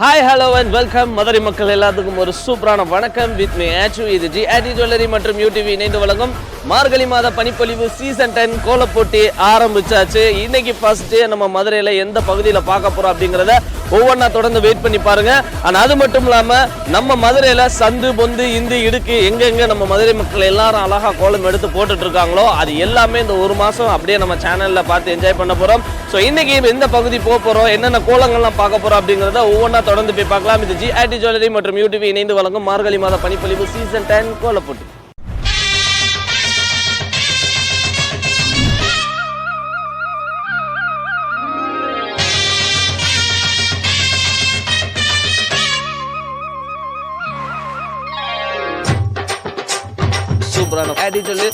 Hi hello and welcome Madurai மக்கள் எல்லாத்துக்கும் ஒரு சூப்பரான வணக்கம். வித் மீ ஆச்சு இது ஜி ஆடி ஜுவல்லரி மற்றும் யூடிவி இணைந்து வழங்கும் மார்கழி மாத பனிப்பொழிவு சீசன் டென் கோலப்போட்டி ஆரம்பிச்சாச்சு. இன்னைக்கு ஃபர்ஸ்ட் நம்ம மதுரையில் எந்த பகுதியில் பார்க்க போகிறோம் அப்படிங்கிறத ஒவ்வொன்றா தொடர்ந்து வெயிட் பண்ணி பாருங்க. ஆனால் அது மட்டும் இல்லாமல் நம்ம மதுரையில் சந்து பொந்து இந்து இடுக்கு எங்கெங்கே நம்ம மதுரை மக்கள் எல்லாரும் அழகா கோலம் எடுத்து போட்டுட்டு இருக்காங்களோ அது எல்லாமே இந்த ஒரு மாதம் அப்படியே நம்ம சேனலில் பார்த்து என்ஜாய் பண்ண போகிறோம் ஸோ இன்னைக்கு எந்த பகுதி போக போகிறோம் என்னென்ன கோலங்கள்லாம் பார்க்க போகிறோம் அப்படிங்கிறத ஒவ்வொன்றா தொடர்ந்து போய் பார்க்கலாம். இது ஜிஆர்டி ஜுவல்லரி மற்றும் யூடிவி இணைந்து வழங்கும் மார்கழி மாத பனிப்பொழிவு சீசன் டென் கோலப்போட்டி. சூப்பரான ஆடி சொல்லு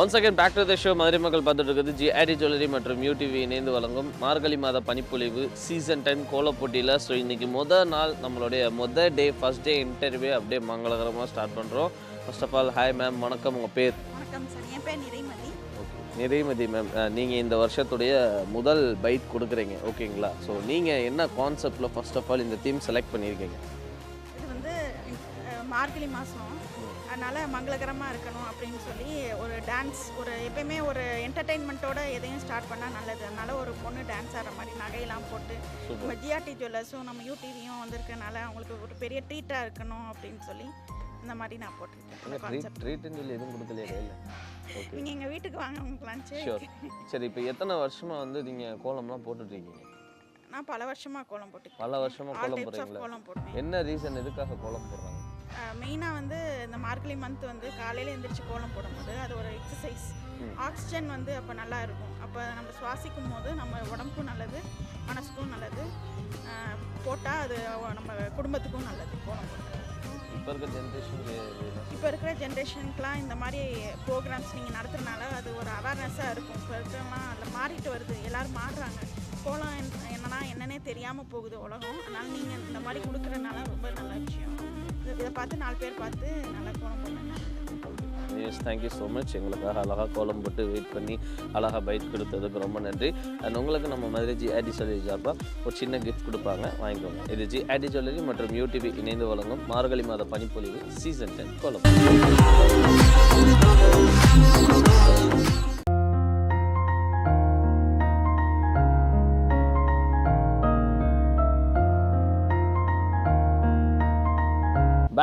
one second back to the show Madurai மக்கள் பார்த்துட்டு இருக்குது ஜிஐடி ஜுவல்லரி மற்றும் யூடிவி இணைந்து வழங்கும் மார்கழி மாத பனிப்பொழிவு சீசன் டென் கோலப்போட்டியில். ஸோ இன்னைக்கு முத நாள் நம்மளுடைய முத டே ஃபர்ஸ்ட் டே இன்டர்வியூ அப்படியே மங்களகரமாக ஸ்டார்ட் பண்ணுறோம் first of all hi ma'am வணக்கம். உங்கள் பேர்? வணக்கம் சார் என் பேர் நிறைமதி. நிறைமதி மேம் நீங்கள் இந்த வருஷத்துடைய முதல் பைட் கொடுக்குறீங்க. ஓகேங்களா ஸோ நீங்கள் என்ன கான்செப்டில் ஃபர்ஸ்ட் ஆஃப் ஆல் இந்த தீம் செலக்ட் பண்ணியிருக்கீங்க? மார்கழி மாதம் அதனால் மங்களகரமாக இருக்கணும் அப்படின்னு சொல்லி ஒரு டான்ஸ் ஒரு எப்பயுமே ஒரு என்டர்டெயின்மெண்ட்டோட எதையும் ஸ்டார்ட் பண்ணால் நல்லது. அதனால ஒரு பொண்ணு டான்ஸ் ஆடுற மாதிரி நகையெல்லாம் போட்டு நம்ம ஜிஆர்டி ஜுவல்லர்ஸும் நம்ம யூடிவியும் வந்திருக்கனால அவங்களுக்கு ஒரு பெரிய ட்ரீட்டாக இருக்கணும் அப்படின்னு சொல்லி இந்த மாதிரி நான் போட்டிருக்கேன். அந்த ட்ரீட்னு சொல்லி எதுவும் கொடுக்கலையே இல்லை? நீங்கள் எங்கள் வீட்டுக்கு வாங்க உங்களுக்கு லஞ்சு சரி இப்போ எத்தனை வருஷமாக வந்து நீங்கள் கோலம்லாம் போட்டுட்ருக்கீங்க? நான் பல வருஷமாக கோலம் போட்டுருக்கேன் பல வருஷமாக கோலம் போடுறீங்களா. என்ன ரீசன் எதுக்காக கோலம் போடுறாங்க? மெயினாக வந்து இந்த மார்கழி மந்த் வந்து காலையில் எழுந்திரிச்சு கோலம் போடும்போது அது ஒரு எக்ஸசைஸ். ஆக்சிஜன் வந்து அப்போ நல்லா இருக்கும். அப்போ நம்ம சுவாசிக்கும் போது நம்ம உடம்புக்கும் நல்லது மனசுக்கும் நல்லது. போட்டால் அது நம்ம குடும்பத்துக்கும் நல்லது கோலம் இப்போ இருக்க ஜென்ரேஷனுக்கு இப்போ இருக்கிற ஜென்ரேஷனுக்குலாம் இந்த மாதிரி ப்ரோக்ராம்ஸ் நீங்கள் நடத்துறதுனால அது ஒரு அவேர்னஸாக இருக்கும். இப்போ இருக்கிறலாம் அதில் மாறிட்டு வருது. எல்லோரும் மாறுறாங்க. கோலம் என்ன- என்னன்னா என்னன்னே தெரியாமல் போகுது உலகம். அதனால் நீங்கள் இந்த மாதிரி கொடுக்குறதுனால ரொம்ப நல்ல விஷயம். இதை பார்த்து நாலு பேர் பார்த்து நல்லா கோலம் எஸ் தேங்க்யூ ஸோ மச் எங்களுக்காக அழகாக கோலம் போட்டு வெயிட் பண்ணி அழகாக பைக் கொடுத்ததுக்கு ரொம்ப நன்றி. அண்ட் உங்களுக்கு நம்ம மதுரை ஜி ஆடி ஜுவல்லரி சார்பாக ஒரு சின்ன கிஃப்ட் கொடுப்பாங்க. வாங்கிக்கோங்க. இது ஜி ஆடி ஜுவல்லரி மற்றும் யூடிவி இணைந்து வழங்கும் மார்கழி மாத பனிப்பொழிவு சீசன் டென் கோலம்.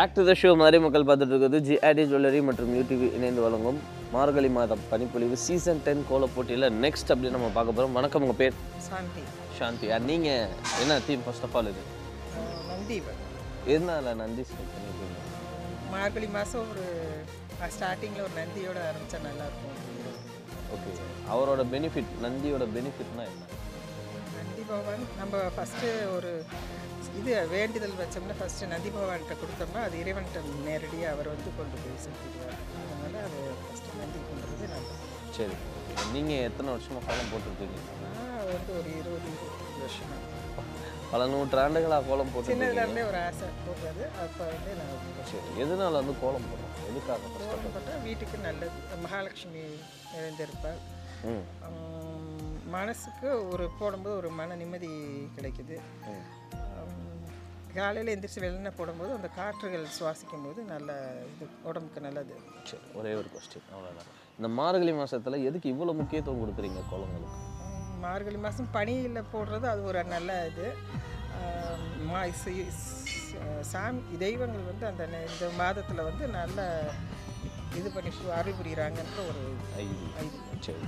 பேக் டு த ஷோ மாதிரி மக்கள் பார்த்துட்டு இருக்கிறது ஜிஐடி ஜுவல்லரி மற்றும் யூடிவி இணைந்து வழங்கும் மார்கழி மாதம் பனிப்பொழிவு சீசன் டென் கோல போட்டியில் நெக்ஸ்ட் அப்படி நம்ம பார்க்க போகிறோம் வணக்கம் உங்கள் பேர்? சாந்தி. சாந்தி. நீங்கள் என்ன தீம் ஃபர்ஸ்ட் ஆஃப் ஆல் இது? நந்தி எதனால நந்தி செலக்ட் மார்கழி மாதம் ஒரு ஸ்டார்டிங்கில் ஒரு நந்தியோட ஆரம்பித்தா நல்லாயிருக்கும் ஓகே அவரோட பெனிஃபிட் நந்தியோட பெனிஃபிட்னா என்ன? நந்தி பகவான் நம்ம ஃபஸ்ட்டு ஒரு இது வேண்டுதல் வச்சோம்னா ஃபஸ்ட்டு நந்தி பகவான்கிட்ட கொடுத்தோம்னா அது இறைவன்கிட்ட நேரடியாக அவர் வந்து கொண்டு போய் செலுத்திடுவார். அதனால் அது ஃபஸ்ட்டு நந்தி கொண்டுறது நல்லது. சரி. நீங்கள் எத்தனை வருஷமாக கோலம் போட்டுருக்கீங்க? நான் வந்து ஒரு இருபது இருபத்தஞ்சு வருஷம். பல நூற்றாண்டுகளாக கோலம் போட்டுருக்கீங்க. சின்னதுலேருந்தே ஒரு ஆசை போடுறது அப்போ வந்து நான் சரி. எதனால வந்து கோலம் போடுறோம் எதுக்காக? கோலம் போட்டால் வீட்டுக்கு நல்லது. மகாலட்சுமி எழுந்திருப்பாள் மனசுக்கு ஒரு போடும்போது ஒரு மன நிம்மதி கிடைக்குது. காலையில் எந்திரிச்சு வெள்ளனை போடும்போது அந்த காற்றுகள் சுவாசிக்கும் போது நல்ல இது உடம்புக்கு நல்லது. சரி ஒரே ஒரு கொஸ்டின் அவ்வளோதான் இந்த மார்கழி மாசத்துல எதுக்கு இவ்வளோ முக்கியத்துவம் கொடுக்குறீங்க கோலங்களுக்கு ஆம், மார்கழி மாதம் பனியில் போடுறது அது ஒரு நல்ல இது. மா சாமி தெய்வங்கள் வந்து அந்த இந்த மாதத்தில் வந்து நல்ல இது பண்ணி அருள் புரியுறாங்கன்ற ஒரு ஐடி இது சரி.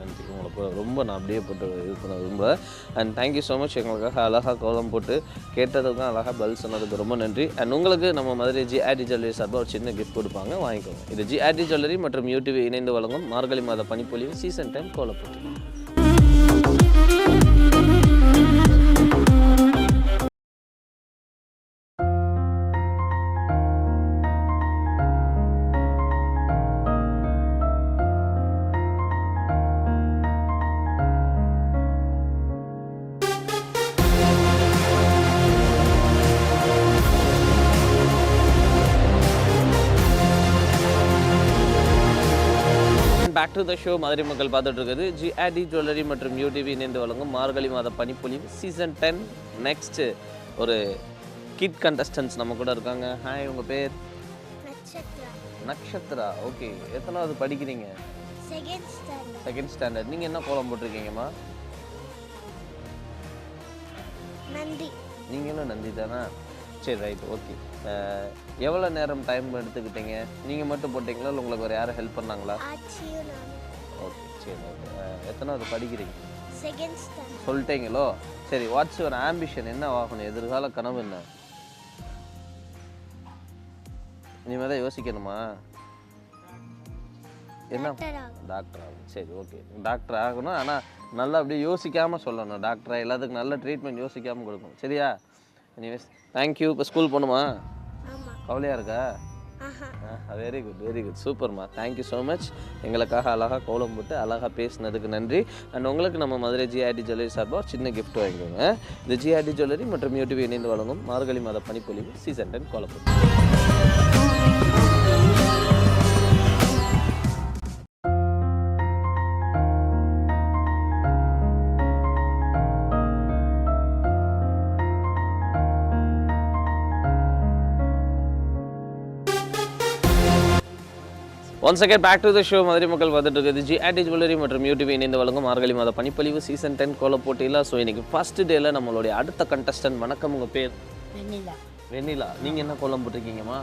நன்றி உங்களுக்கு ரொம்ப நான் அப்படியே போட்டு இது பண்ண விரும்புகிறேன் அண்ட் தேங்க்யூ ஸோ மச் எங்களுக்காக அழகாக கோலம் போட்டு கேட்டதுக்கும் அழகாக பதில் சொன்னதுக்கு ரொம்ப நன்றி. அண்ட் உங்களுக்கு நம்ம மதுரை ஜி ஆடி ஜுவல்லரி சார்பாக ஒரு சின்ன கிஃப்ட் கொடுப்பாங்க. வாங்கிக்கோங்க. இது ஜி ஆடி ஜுவல்லரி மற்றும் யூடிவி இணைந்து வழங்கும் மார்கழி மாத பனிப்பொழிவு சீசன் டைம் கோலப்போட்டி. டு த ஷோ மதுரை மக்கள் பார்த்துட்டு இருக்குது ஜிஆர்டி ஜுவல்லரி மற்றும் யூடிவி இணைந்து வழங்கும் மார்கழி மாத பனிப்பொழிவு சீசன் டென் நெக்ஸ்ட் ஒரு கிட் கண்டஸ்டன்ஸ் நம்ம கூட இருக்காங்க. ஹாய் உங்கள் பேர்? நக்ஷத்ரா ஓகே எத்தனாவது படிக்கிறீங்க? செகண்ட் ஸ்டாண்டர்ட் செகண்ட் ஸ்டாண்டர்ட் நீங்கள் என்ன கோலம் போட்டிருக்கீங்கம்மா? நன்றி நீங்களும் நந்தி தானே? சரி ரைட் ஓகே எவ்வளோ நேரம் டைம் எடுத்துக்கிட்டீங்க? நீங்கள் மட்டும் போட்டிங்களா? இல்லை உங்களுக்கு வேறு யாரும் ஹெல்ப் பண்ணாங்களா? ஓகே சரி ஓகே எத்தனாவது படிக்கிறீங்க? சொல்லிட்டீங்களோ? சரி வாட்ஸ் யுவர் ஆம்பிஷன் என்ன ஆகணும்? எதிர்கால கனவு என்ன? இனிமேல் தான் யோசிக்கணுமா? என்ன? டாக்டர் ஆகணும். சரி ஓகே டாக்டர் ஆகணும் ஆனால் நல்லா அப்படியே யோசிக்காமல் சொல்லணும். டாக்டர் எல்லாத்துக்கும் நல்ல ட்ரீட்மெண்ட் யோசிக்காமல் கொடுக்கணும். சரியா? எனிவேஸ் தேங்க்யூ இப்போ ஸ்கூல் போகணுமா? கவலையாக இருக்கா? வெரி குட் வெரி குட் சூப்பர்மா தேங்க்யூ ஸோ மச் எங்களுக்காக அழகாக கோலம் போட்டு அழகாக பேசினதுக்கு நன்றி. அண்ட் உங்களுக்கு நம்ம மதுரை ஜிஆர்டி ஜுவல்லரி சார்பாக ஒரு சின்ன gift வாங்கிக்கோங்க. இந்த ஜிஆர்டி ஜுவல்லரி மற்றும் யூடியூப் இணைந்து வழங்கும் மார்கழி மாத பனிப்பொழிவு season ten கோலப்பட்டு one second back to the show Madurai மக்கள் பார்த்துட்டு இருக்குது ஜிஆர்டி ஜுவல்லரி மற்றும் யூடியூப் இணைந்து வழங்கும் மார்கழி மாத பனிப்பொழிவு சீசன் டென் கோல போட்டியில். ஸோ இன்னைக்கு ஃபர்ஸ்ட் டேல நம்மளுடைய அடுத்த கண்டஸ்டன்ட் வணக்கம் உங்கள் பேர்? வெண்ணிலா. வெண்ணிலா. நீங்கள் என்ன கோலம் போட்டிருக்கீங்கம்மா?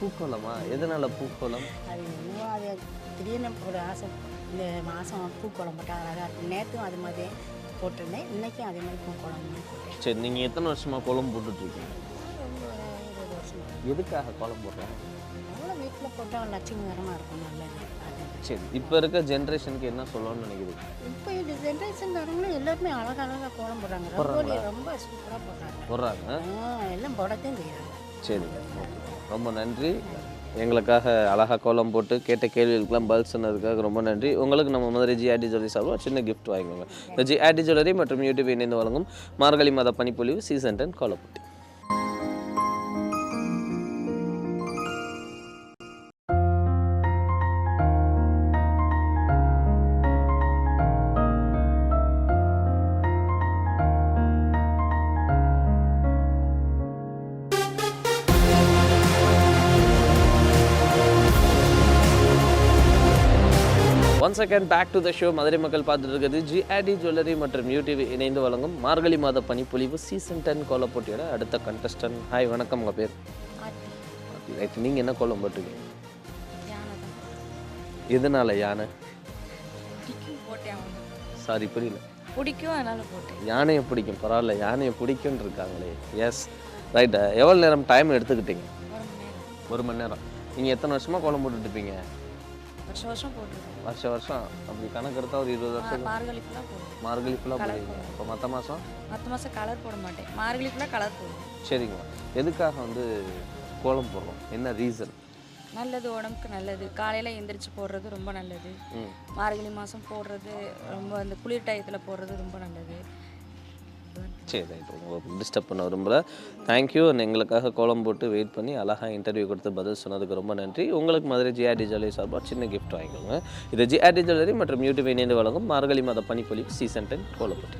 பூக்கோலமா எதனால பூக்கோலம்? அது இன்னும் அது திடீர்னு ஒரு ஆசை. இந்த மாதம் பூக்கோளம் போட்டால் அழகாக இருக்கும். நேற்றும் அது மாதிரி போட்டிருந்தேன். இன்றைக்கும் அதே மாதிரி போட்டேன் சரி நீங்கள் எத்தனை வருஷமா கோலம் வருஷம். எதுக்காக கோலம் போடுறோம் வீட்டில் போட்டால் லட்சுமிகரமாக இருக்கும் நல்லது. சரி இப்போ இருக்க ஜென்ரேஷனுக்கு என்ன சொல்லணும்னு நினைக்கிறீங்க இப்போ இந்த ஜென்ரேஷன்காரங்களும் எல்லாருமே அழகழகாக கோலம் போடுறாங்க. ரங்கோலி ரொம்ப சூப்பராக போடுறாங்க. போடுறாங்க. எல்லாம் போடத்தையும் செய்கிறாங்க சரி ரொம்ப நன்றி. எங்களுக்காக அழகாக கோலம் போட்டு கேட்ட கேள்விகளுக்கெல்லாம் பதில் சொன்னதுக்காக ரொம்ப நன்றி. உங்களுக்கு நம்ம மதுரை ஜிஆர்டி ஜுவல்லரி சார்பாக சின்ன gift வாங்கிக்கோங்க. இந்த ஜிஆர்டி ஜுவல்லரி மற்றும் யூடியூப் இணைந்து வழங்கும் மார்கழி மாத பனிப்பொழிவு season ten கோலப்பட்டி. One second back to the show Madurai மக்கள் பார்த்துட்டு இருக்கிறது ஜிஆர்டி ஜுவல்லரி மற்றும் யூடியூப் இணைந்து வழங்கும் மார்கழி மாத பனிப்பொழிவு சீசன் டென் கோலம் போட்டியோட அடுத்த கண்டஸ்டன்ட் ஹாய் வணக்கம் உங்கள் பேர்? ரைட் நீங்கள் என்ன கோலம் போட்டிருக்கீங்க? எதனால யானை? சாரி புரியல. பிடிக்கும் அதனால போட்டேன். யானையை பிடிக்கும். பரவாயில்ல யானையை பிடிக்கும்னு இருக்காங்களே. எஸ் ரைட் எவ்வளோ நேரம் டைம் எடுத்துக்கிட்டீங்க? ஒரு மணி நேரம். நீங்கள் எத்தனை வருஷமாக கோலம் போட்டுட்டு இருப்பீங்க? வருஷம் வருஷம் போட்டுருக்கேன் வருஷம் வருஷம் அப்படி கணக்கு எடுத்தா ஒரு இருபது வருஷம் மார்கழி ஃபுல்லாக மார்கழி ஃபுல்லாக போடுவீங்க. இப்போ மற்ற மாதம் மற்ற மாதம் கலர் போட மாட்டேன். மார்கழி ஃபுல்லாக கலர் போடுவேன் சரிங்கம்மா எதுக்காக வந்து கோலம் போடுறோம்? என்ன ரீசன்? நல்லது உடம்புக்கு நல்லது. காலையில் எந்திரிச்சு போடுறது ரொம்ப நல்லது. மார்கழி மாதம் போடுறது ரொம்ப அந்த குளிர் டயத்தில் போடுறது ரொம்ப நல்லது. சரி ரைட் உங்களுக்கு டிஸ்டர்ப் பண்ண விரும்பல தேங்க்யூ எங்களுக்காக கோலம் போட்டு வெயிட் பண்ணி அழகாக இன்டர்வியூ கொடுத்து பதில் சொன்னதுக்கு ரொம்ப நன்றி. உங்களுக்கு மாதிரி ஜிஆர்டி ஜுவல்லரி சார்பாக சின்ன கிஃப்ட் வாங்கிக்கோங்க. இது ஜிஆர்டி ஜுவல்லரி மற்றும் யூடியூப் இணைந்து வழங்கும் மார்கழி மாத பனிப்பொழிவு சீசன் டென் கோலப்பட்டு.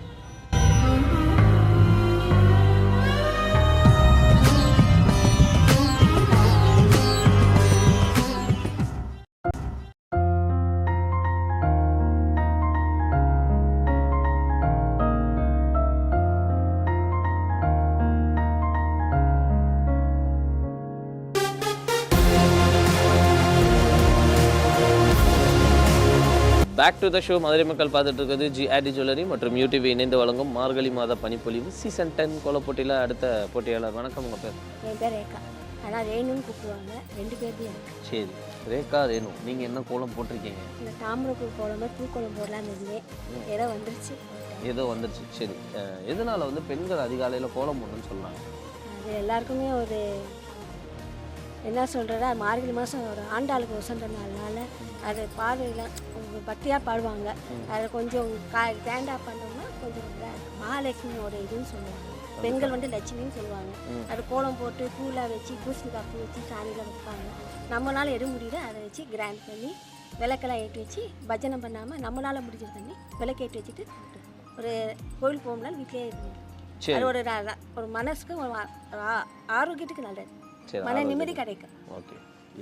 டு த ஷோ மதுரை மக்கள் பார்த்துட்டு இருக்கிறது ஜிஆர்டி ஜுவல்லரி மற்றும் யூடிவி இணைந்து வழங்கும் மார்கழி மாத பனிப்பொழிவு சீசன் டென் கோலப்போட்டியில் அடுத்த போட்டியாளர். வணக்கம் உங்கள் பேர்? என் பேர் ரேகா. ஆனால் ரேணுன்னு கூப்பிடுவாங்க. ரெண்டு பேர் தான் சரி. ரேகா ரேணு நீங்கள் என்ன கோலம் போட்டிருக்கீங்க? இந்த குழம்பு பூக்குழம்பு போடலான்னு இருந்தேன். ஏதோ வந்துருச்சு. ஏதோ வந்துருச்சு. சரி. எதனால வந்து பெண்கள் அதிகாலையில் கோலம் போடணும்னு சொல்கிறாங்க அது எல்லாருக்குமே ஒரு என்ன சொல்கிறதா மார்கழி மாதம் ஒரு ஆண்டாளுக்கு நாள்னால அது பார்வையெல்லாம் பக்தியாக பாடுவாங்க. அதை கொஞ்சம் கா கிராண்டாக பண்ணோம்னா கொஞ்சம் மகாலட்சுமியோட இதுன்னு சொல்லுவாங்க. பெண்கள் வந்து லட்சுமின்னு சொல்லுவாங்க. அது கோலம் போட்டு பூலாம் வச்சு பூசணிக்காய் பூ வச்சு சாணியில் வைப்பாங்க. நம்மளால எது முடியுதோ அதை வச்சு கிராண்ட் பண்ணி விளக்கெல்லாம் ஏற்றி வச்சு பஜனை பண்ணாமல் நம்மளால் முடிஞ்சது பண்ணி விளக்கு ஏற்றி வச்சுட்டு ஒரு கோயில் போகும்போது வீட்டிலே இருக்கணும் அது ஒரு ஒரு மனசுக்கு ஒரு ஆரோக்கியத்துக்கு நல்லது. மன. நிம்மதி கிடைக்கும். ஓகே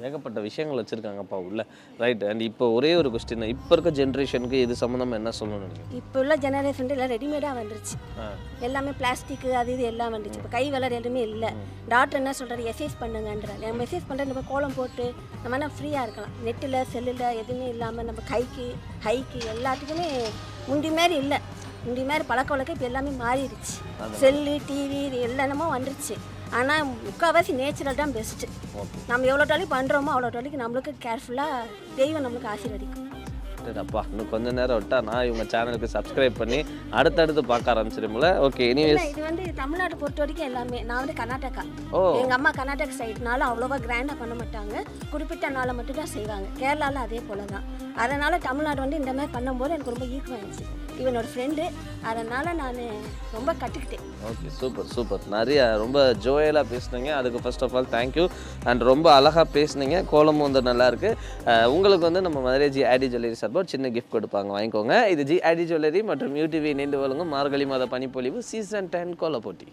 ஏகப்பட்ட விஷயங்கள் வச்சுருக்காங்கப்பா உள்ள. ரைட் அண்ட் இப்போ ஒரே ஒரு கொஸ்டின் இப்போ இருக்க ஜென்ரேஷனுக்கு இது சம்மந்தமாக என்ன சொல்லணும்னு இப்போ உள்ள ஜெனரேஷன் எல்லாம் ரெடிமேடாக வந்துருச்சு. எல்லாமே பிளாஸ்டிக் அது இது எல்லாம் வந்துச்சு இப்போ கை வளர் எதுவுமே இல்லை. டாக்டர் என்ன சொல்கிறாரு எக்ஸசைஸ் பண்ணுங்கன்றாரு. நம்ம எக்ஸசைஸ் பண்ணுறது நம்ம கோலம் போட்டு நம்ம என்ன ஃப்ரீயாக இருக்கலாம். நெட்டில் செல்லில் எதுவுமே இல்லாமல் நம்ம கைக்கு ஹைக்கு எல்லாத்துக்குமே முந்தி மாதிரி இல்லை. முந்தி மாதிரி பழக்க வழக்கம் இப்போ எல்லாமே மாறிடுச்சு. செல்லு டிவி இது எல்லாமே வந்துருச்சு. ஆனால் முக்கால்வாசி நேச்சுரல் தான் பெஸ்ட்டு நம்ம எவ்வளோ டாலி பண்ணுறோமோ அவ்வளோ டாலிக்கு நம்மளுக்கு கேர்ஃபுல்லாக தெய்வம் நம்மளுக்கு ஆசீர்வதிக்கும். அப்பா இன்னும் கொஞ்ச நேரம் விட்டா நான் இவங்க சேனலுக்கு சப்ஸ்கிரைப் பண்ணி அடுத்தடுத்து பார்க்க ஆரம்பிச்சிருமில்ல ஓகே எனிவேஸ் இது வந்து தமிழ்நாடு பொறுத்த வரைக்கும் எல்லாமே நான் வந்து கர்நாடகா. ஓ. எங்கள் அம்மா கர்நாடக சைடுனால அவ்வளோவா கிராண்டாக பண்ண மாட்டாங்க. குறிப்பிட்ட நாளை மட்டும் தான் செய்வாங்க. கேரளாவில் அதே போல தான் அதனால் தமிழ்நாடு வந்து இந்த மாதிரி பண்ணும்போது எனக்கு ரொம்ப ஈர்க்கம் ஆயிடுச்சு இவனோட ஃப்ரெண்டு அதனால் நான் ரொம்ப கற்றுக்கிட்டேன் ஓகே சூப்பர் சூப்பர் நிறைய ரொம்ப ஜோயலாக பேசுனீங்க. அதுக்கு first of all thank you and ரொம்ப அழகாக பேசுனீங்க. கோலமும் வந்து நல்லாயிருக்கு உங்களுக்கு வந்து நம்ம மதுரை ஜி ஆடி ஜுவல்லரி சார்பாக சின்ன கிஃப்ட் கொடுப்பாங்க. வாங்கிக்கோங்க. இது ஜி ஆடி ஜுவல்லரி மற்றும் யூடிவி இணைந்து வழங்கும் மார்கழி மாத பனிப்பொழிவு சீசன் டென் கோல போட்டி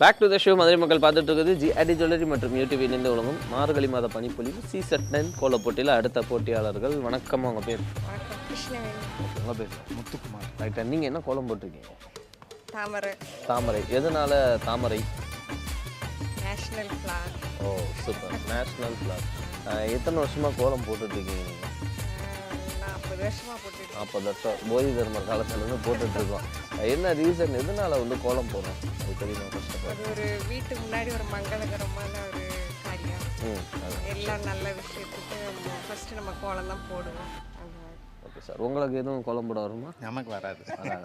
back to the show Madurai மக்கள் பார்த்துட்டு இருக்குது. ஜி அடி ஜுவல்லரி மற்றும் யூடிவி இணைந்து வழங்கும் மார்கழி மாத பனிப்பொழிவு. சீசன் டென் கோல போட்டியில் அடுத்த போட்டியாளர்கள். வணக்கம் அவங்க பேர்? உங்கள் பேர்? முத்துக்குமார். ரைட்டா நீங்கள் என்ன கோலம் போட்டிருக்கீங்க? தாமரை. தாமரை. எதனால தாமரை? National flower oh super national flag எத்தனை வருஷமாக கோலம் போட்டுட்ருக்கீங்க நீங்கள் நாற்பது வருஷமாக போட்டுட்டு நாற்பது வருஷம். போதி தர்மர் காலத்துலேருந்து போட்டுட்ருக்கோம். என்ன ரீசன் எதனால வந்து கோலம் போடுறோம்? அது தெரியுமா அது ஒரு வீட்டு முன்னாடி ஒரு மங்களகரமான ஒரு காரியம். எல்லாம் நல்ல விஷயத்துக்கு ஃபஸ்ட்டு நம்ம கோலம் தான் போடுவோம். ஓகே சார் உங்களுக்கு எதுவும் கோலம் போட வருமா? நமக்கு வராது.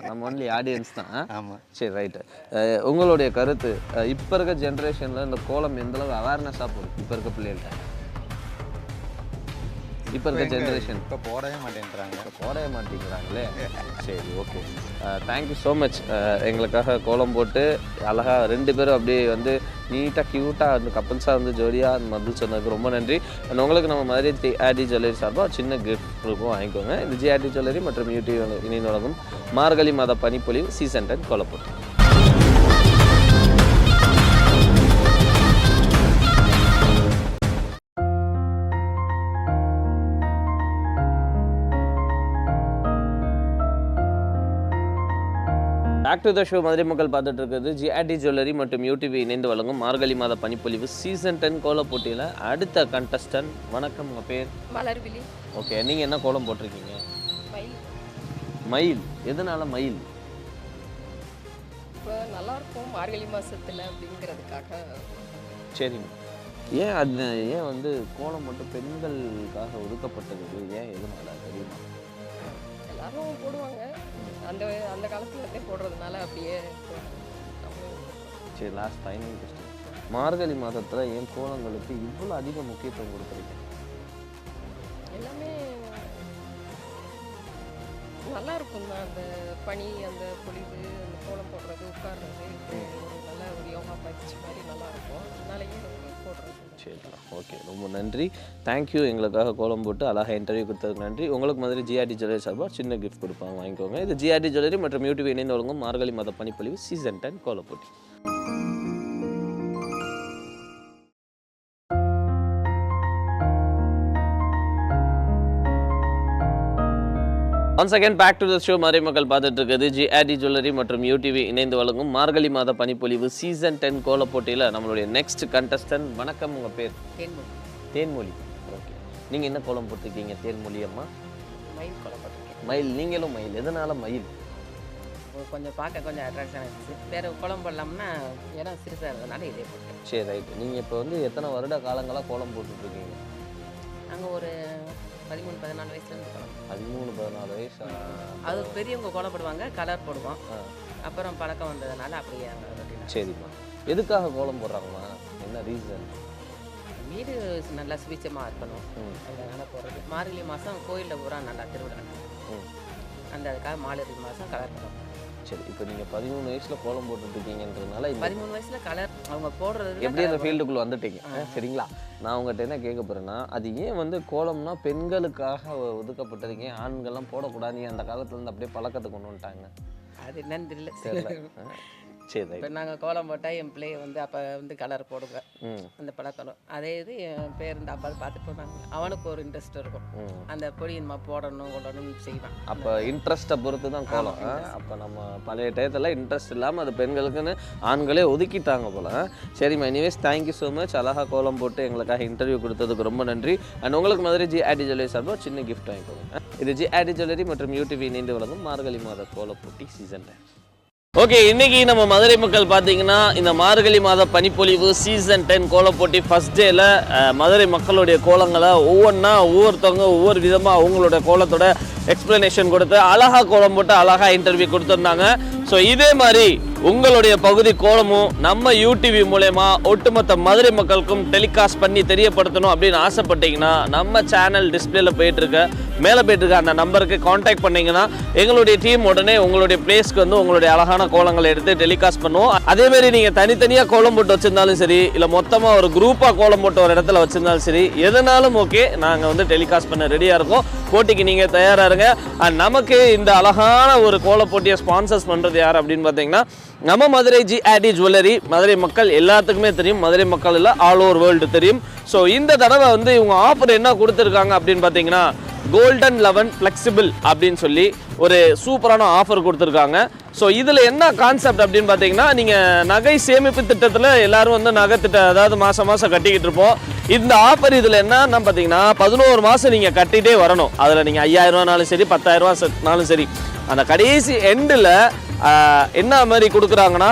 நம்ம ஒன்லி ஆடியன்ஸ் தான். ஆமாம் சரி ரைட்டு உங்களுடைய கருத்து இப்போ இருக்க ஜென்ரேஷனில் இந்த கோலம் எந்த அளவு அவேர்னஸாக போகுது? இப்போ இருக்க பிள்ளைகள்கிட்ட இப்போ இருக்க ஜென்ரேஷன் இப்போ போடவே மாட்டேன்றாங்க. போடவே மாட்டேங்கிறாங்களே? சரி ஓகே தேங்க்யூ ஸோ மச் எங்களுக்காக கோலம் போட்டு அழகாக ரெண்டு பேரும் அப்படியே வந்து நீட்டாக க்யூட்டாக வந்து கப்பல்ஸாக வந்து ஜோடியாக அந்த பதில் சொன்னதுக்கு ரொம்ப நன்றி. And உங்களுக்கு நம்ம மாதிரி தி ஆடி ஜுவல்லரி சார்பாக சின்ன கிஃப்ட் இருக்கும் வாங்கிக்கோங்க. இது ஜி ஆடி ஜுவல்லரி மற்றும் யூடியூப் இணைந்து வழங்கும் மார்கழி மாத பனிப்பொழிவு season ten கோலப்போட்டு. Back to the show Madurai மக்கள் பார்த்துட்டு இருக்கிறது ஜிஆர்டி ஜுவல்லரி மற்றும் யூடிவி இணைந்து வழங்கும் மார்கழி மாத பனிப்பொழிவு சீசன் டென் கோல போட்டியில் அடுத்த கண்டஸ்டன்ட் வணக்கம் உங்கள் பேர்? மலர்விழி. ஓகே நீங்கள் என்ன கோலம் போட்டிருக்கீங்க? மயில். மயில். எதனால மயில்? இப்போ நல்லா இருக்கும் மார்கழி மாசத்துல அப்படிங்கிறதுக்காக. சரிங்க. ஏன் அது ஏன் வந்து கோலம் மட்டும் பெண்களுக்காக ஒதுக்கப்பட்டது? ஏன் எதனால? தெரியுமா? எல்லாரும் போடுவாங்க. அந்த அந்த காலத்துல இருந்தே போடுறதுனால அப்படியே சரி லாஸ்ட் ஃபைனல் கொஸ்டின் மார்கழி மாதத்தில் ஏன் கோலங்களுக்கு இவ்வளோ அதிக முக்கியத்துவம் கொடுக்குறீங்க? எல்லாமே நல்லா இருக்கும் தான். அந்த பனி அந்த பொழிவு அந்த கோலம் போடுறது உட்கார்றது நல்ல ஒரு யோகா பயிற்சி மாதிரி நல்லா இருக்கும். அதனாலயே போடுறது. சரிண்ணா ஓகே ரொம்ப நன்றி. தேங்க்யூ எங்களுக்காக கோலம் போட்டு அழகாக இன்டர்வியூ கொடுத்ததுக்கு நன்றி. உங்களுக்கு மாதிரி ஜிஆர்டி ஜுவல்லரி சார்பாக சின்ன கிஃப்ட் கொடுப்பாங்க வாங்கிக்கோங்க. இது ஜிஆர்டி ஜுவல்லரி மற்றும் யூடியூப் இணைந்து வழங்கும் மார்கழி மத பனிப்பொழிவு சீசன் டென் கோலம் போட்டி once again back to the show மக்கள் பார்த்துட்டு இருக்குது ஜிஆர்டி ஜுவல்லரி மற்றும் யூடிவி இணைந்து வழங்கும் மார்கழி மாத பனிப்பொழிவு சீசன் டென் கோல போட்டியில் நம்மளுடைய நெக்ஸ்ட் கண்டஸ்டன்ட் வணக்கம் உங்கள் பேர்? தேன்மொழி. தேன்மொழி. ஓகே நீங்கள் என்ன கோலம் போட்டிருக்கீங்க? தேன்மொழி அம்மா? மயில் கோலம் போட்டிருக்கேன். மயில். நீங்களும் மயில். எதனால மயில்? கொஞ்சம் பார்க்க கொஞ்சம் அட்ராக்ஷன் ஆயிடுச்சு வேறு கோலம் போடலாம்னா இடம் சிறுசாக இருந்ததுனால இதே போட்டேன். சரி ரைட்டு நீங்கள் இப்போ வந்து எத்தனை வருட காலங்களாக கோலம் போட்டுட்ருக்கீங்க? நாங்கள் ஒரு பதிமூணு பதினாலு வயசுலேருந்து கோலம் பதிமூணு பதினாலு வயசு. அது பெரியவங்க கோலம் போடுவாங்க கலர் போடுவோம். அப்புறம் பழக்கம் வந்ததுனால அப்படியே சரிம்மா. எதுக்காக கோலம் போடுறாங்கம்மா? என்ன ரீசன் வீடு நல்லா சுபிச்சமாக இருக்கணும். அதனால போகிறது மார்கழி மாதம் கோயிலில் பூரா நல்லா திருவிழா. அந்த அதுக்காக மார்கழி மாதம் கலர் கலர் சரி இப்போ நீங்கள் பதிமூணு வயசில் கோலம் இந்த பதிமூணு வயசில் கலர் அவங்க போடுறது எப்படி அந்த ஃபீல்டுக்குள்ளே வந்துட்டீங்க? சரிங்களா? நான் உங்கள்கிட்ட என்ன கேட்க போகிறேன்னா அது ஏன் வந்து கோலம்னா பெண்களுக்காக ஒதுக்கப்பட்டதுக்கு ஏன் ஆண்கள்லாம் போடக்கூடாது? அந்த காலத்துல இருந்து அப்படியே பழக்கத்தை கொண்டு வந்துட்டாங்க? அது என்னன்னு தெரியல. சரி இப்போ நாங்கள் கோலம் போட்டால் என் பிள்ளைய வந்து அப்போ வந்து கலர் போடுவேன் அந்த பழக்கம் அதே இது என் பேர் இந்த அப்பா பார்த்துட்டு போனாங்க. அவனுக்கு ஒரு இன்ட்ரெஸ்ட் இருக்கும். அந்த பொடி நம்ம போடணும் கொள்ளணும்னு செய்வான். அப்போ இன்ட்ரெஸ்ட்டை பொறுத்து தான் கோலம். அப்போ நம்ம பழைய டயத்தில் இன்ட்ரெஸ்ட் இல்லாமல் அது பெண்களுக்குன்னு ஆண்களே ஒதுக்கிட்டாங்க போல. சரிம்மா எனிவேஸ் தேங்க்யூ ஸோ மச் அழகா கோலம் போட்டு எங்களுக்காக இன்டர்வியூ கொடுத்ததுக்கு ரொம்ப நன்றி. அண்ட் உங்களுக்கு மாதிரி ஜி ஆடி ஜுவல்லரி சார்பாக சின்ன கிஃப்ட் வாங்கிக்கோங்க இது ஜி ஆடி ஜுவல்லரி மற்றும் யூடிவி இணைந்து வழங்கும் மார்கழி மாத கோல போட்டி சீசன் ஓகே இன்னைக்கு நம்ம மதுரை மக்கள் பார்த்தீங்கன்னா இந்த மார்கழி மாத பனிப்பொழிவு சீசன் டென் கோலம் போட்டி ஃபர்ஸ்ட் டேல மதுரை மக்களுடைய கோலங்களை ஒவ்வொன்றா ஒவ்வொருத்தவங்க ஒவ்வொரு விதமாக அவங்களோட கோலத்தோட எக்ஸ்பிளனேஷன் கொடுத்து அழகா கோலம் போட்டு அழகாக இன்டர்வியூ கொடுத்துருந்தாங்க. ஸோ இதே மாதிரி உங்களுடைய பகுதி கோலமும் நம்ம யூடிவி மூலயமா ஒட்டுமொத்த மதுரை மக்களுக்கும் டெலிகாஸ்ட் பண்ணி தெரியப்படுத்தணும் அப்படின்னு ஆசைப்பட்டீங்கன்னா நம்ம சேனல் டிஸ்பிளேல போயிட்டு இருக்க மேலே போயிட்டு இருக்க அந்த நம்பருக்கு காண்டாக்ட் பண்ணீங்கன்னா எங்களுடைய டீம் உடனே உங்களுடைய பிளேஸ்க்கு வந்து உங்களுடைய அழகான கோலங்களை எடுத்து டெலிகாஸ்ட் பண்ணுவோம். அதேமாரி நீங்கள் தனித்தனியாக கோலம் போட்டு வச்சிருந்தாலும் சரி இல்லை மொத்தமாக ஒரு குரூப்பாக கோலம் போட்டு ஒரு இடத்துல வச்சிருந்தாலும் சரி எதனாலும் ஓகே நாங்கள் வந்து டெலிகாஸ்ட் பண்ண ரெடியாக இருக்கோம். போட்டிக்கு நீங்கள் தயாராக இருங்க. நமக்கு இந்த அழகான ஒரு கோல போட்டியை ஸ்பான்சர்ஸ் பண்ணுறது யார் அப்படின்னு பார்த்தீங்கன்னா நம்ம மதுரை ஜி ஆடி ஜுவல்லரி. மதுரை மக்கள் எல்லாத்துக்குமே தெரியும். மதுரை மக்கள் இல்லை ஆல் ஓவர் வேர்ல்டு தெரியும். ஸோ இந்த தடவை வந்து இவங்க ஆஃபர் என்ன கொடுத்துருக்காங்க அப்படின்னு பார்த்தீங்கன்னா கோல்டன் லெவன் ஃப்ளெக்சிபிள் அப்படின்னு சொல்லி ஒரு சூப்பரான ஆஃபர் கொடுத்துருக்காங்க. ஸோ இதில் என்ன கான்செப்ட் அப்படின்னு பார்த்தீங்கன்னா நீங்கள் நகை சேமிப்பு திட்டத்தில் எல்லாரும் வந்து நகை திட்டம் அதாவது மாதம் மாதம் கட்டிக்கிட்டு இருப்போம். இந்த ஆஃபர் இதில் என்னன்னு பார்த்தீங்கன்னா பதினோரு மாதம் நீங்கள் கட்டிகிட்டே வரணும். அதில் நீங்கள் ஐயாயிரரூவானாலும் சரி பத்தாயிரரூவானாலும் சரி. அந்த கடைசி எண்டில் என்ன மாதிரி கொடுக்குறாங்கன்னா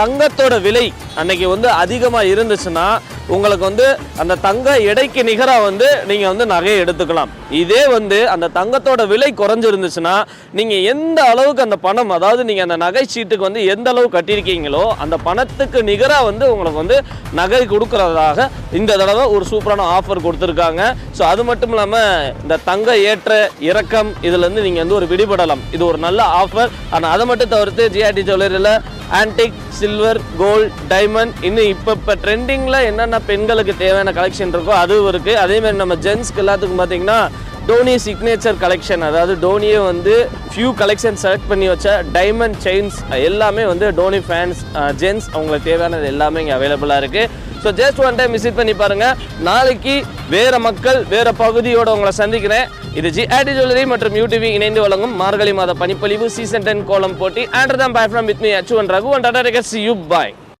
தங்கத்தோட விலை அன்னைக்கு வந்து அதிகமாக இருந்துச்சுன்னா உங்களுக்கு வந்து அந்த தங்க எடைக்கு நிகராக வந்து நீங்கள் வந்து நகையை எடுத்துக்கலாம். இதே வந்து அந்த தங்கத்தோட விலை குறைஞ்சிருந்துச்சுன்னா நீங்கள் எந்த அளவுக்கு அந்த பணம் அதாவது நீங்கள் அந்த நகை சீட்டுக்கு வந்து எந்த அளவு கட்டியிருக்கீங்களோ அந்த பணத்துக்கு நிகராக வந்து உங்களுக்கு வந்து நகை கொடுக்குறதாக இந்த தடவை ஒரு சூப்பரான ஆஃபர் கொடுத்துருக்காங்க. ஸோ அது மட்டும் இல்லாமல் இந்த தங்க ஏற்ற இறக்கம் இதுலேருந்து நீங்கள் வந்து ஒரு விடுபடலாம். இது ஒரு நல்ல ஆஃபர் ஆனால் அதை மட்டும் தவிர்த்து ஜிஆர்டி ஜுவல்லரியில் ஆன்டிக் சில்வர் கோல்ட் டைமண்ட் இன்னும் இப்போ இப்போ ட்ரெண்டிங்கில் என்னென்ன பெண்களுக்கு தேவையான கலெக்ஷன் இருக்கோ அதுவும் இருக்குது அதேமாதிரி நம்ம ஜென்ஸ்க்கு எல்லாத்துக்கும் பார்த்தீங்கன்னா டோனி சிக்னேச்சர் கலெக்ஷன் அதாவது டோனியை வந்து ஃபியூ கலெக்ஷன் செலக்ட் பண்ணி வச்ச டைமண்ட் செயின்ஸ் எல்லாமே வந்து டோனி ஃபேன்ஸ் ஜென்ஸ் அவங்களுக்கு தேவையானது எல்லாமே இங்கே அவைலபிளாக இருக்குது so just one time visit பண்ணி பாருங்கள் நாளைக்கு வேறு மக்கள் வேறு பகுதியோட உங்களை சந்திக்கிறேன். இது ஜி ஆடி ஜுவல்லரி மற்றும் யூடிவி இணைந்து வழங்கும் மார்கழி மாத பனிப்பொழிவு சீசன் டென் கோலம் போட்டி. ஆண்டர் தான் bye from with me Achu one Raghu one Tata see you bye